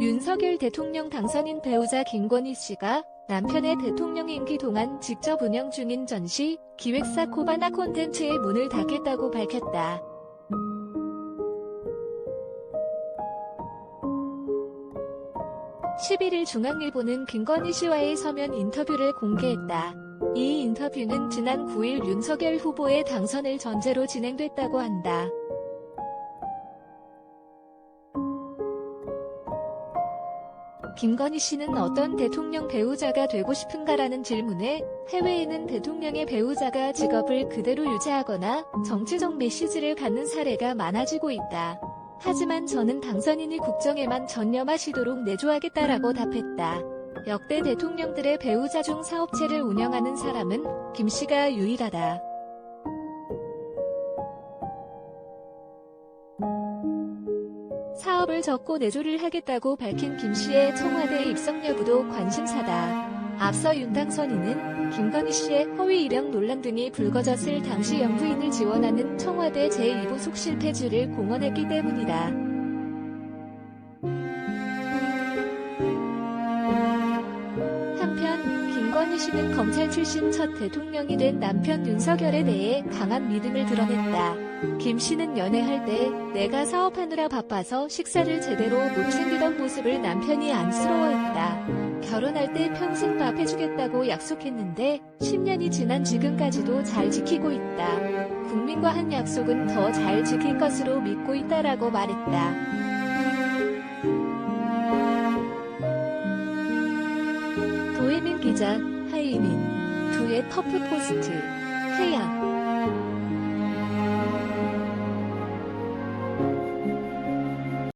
윤석열 대통령 당선인 배우자 김건희 씨가 남편의 대통령 임기 동안 직접 운영 중인 전시 기획사 코바나 콘텐츠의 문을 닫겠다고 밝혔다. (11일) 중앙일보는 김건희 씨와의 서면 인터뷰를 공개했다. 이 인터뷰는 지난 9일 윤석열 후보의 당선을 전제로 진행됐다고 한다. 김건희 씨는 어떤 대통령 배우자가 되고 싶은가라는 질문에 해외에는 대통령의 배우자가 직업을 그대로 유지하거나 정치적 메시지를 갖는 사례가 많아지고 있다. 하지만 저는 당선인이 국정에만 전념하시도록 내조하겠다라고 답했다. 역대 대통령들의 배우자 중 사업체를 운영하는 사람은 김 씨가 유일하다. 사업을 접고 내조를 하겠다고 밝힌 김 씨의 청와대 입성 여부도 관심사다. 앞서 윤 당선인은 김건희 씨의 허위 이력 논란 등이 불거졌을 당시 영부인을 지원하는 청와대 제2부 속실패주를 공언했기 때문이다. 씨는 검찰 출신 첫 대통령이 된 남편 윤석열에 대해 강한 믿음을 드러냈다. 김 씨는 연애할 때 내가 사업하느라 바빠서 식사를 제대로 못 챙기던 모습을 남편이 안쓰러워했다. 결혼할 때 평생 밥 해주겠다고 약속했는데 10년이 지난 지금까지도 잘 지키고 있다. 국민과 한 약속은 더 잘 지킬 것으로 믿고 있다라고 말했다. 도혜민 기자, 있는 두의 터프 포스트, 태양.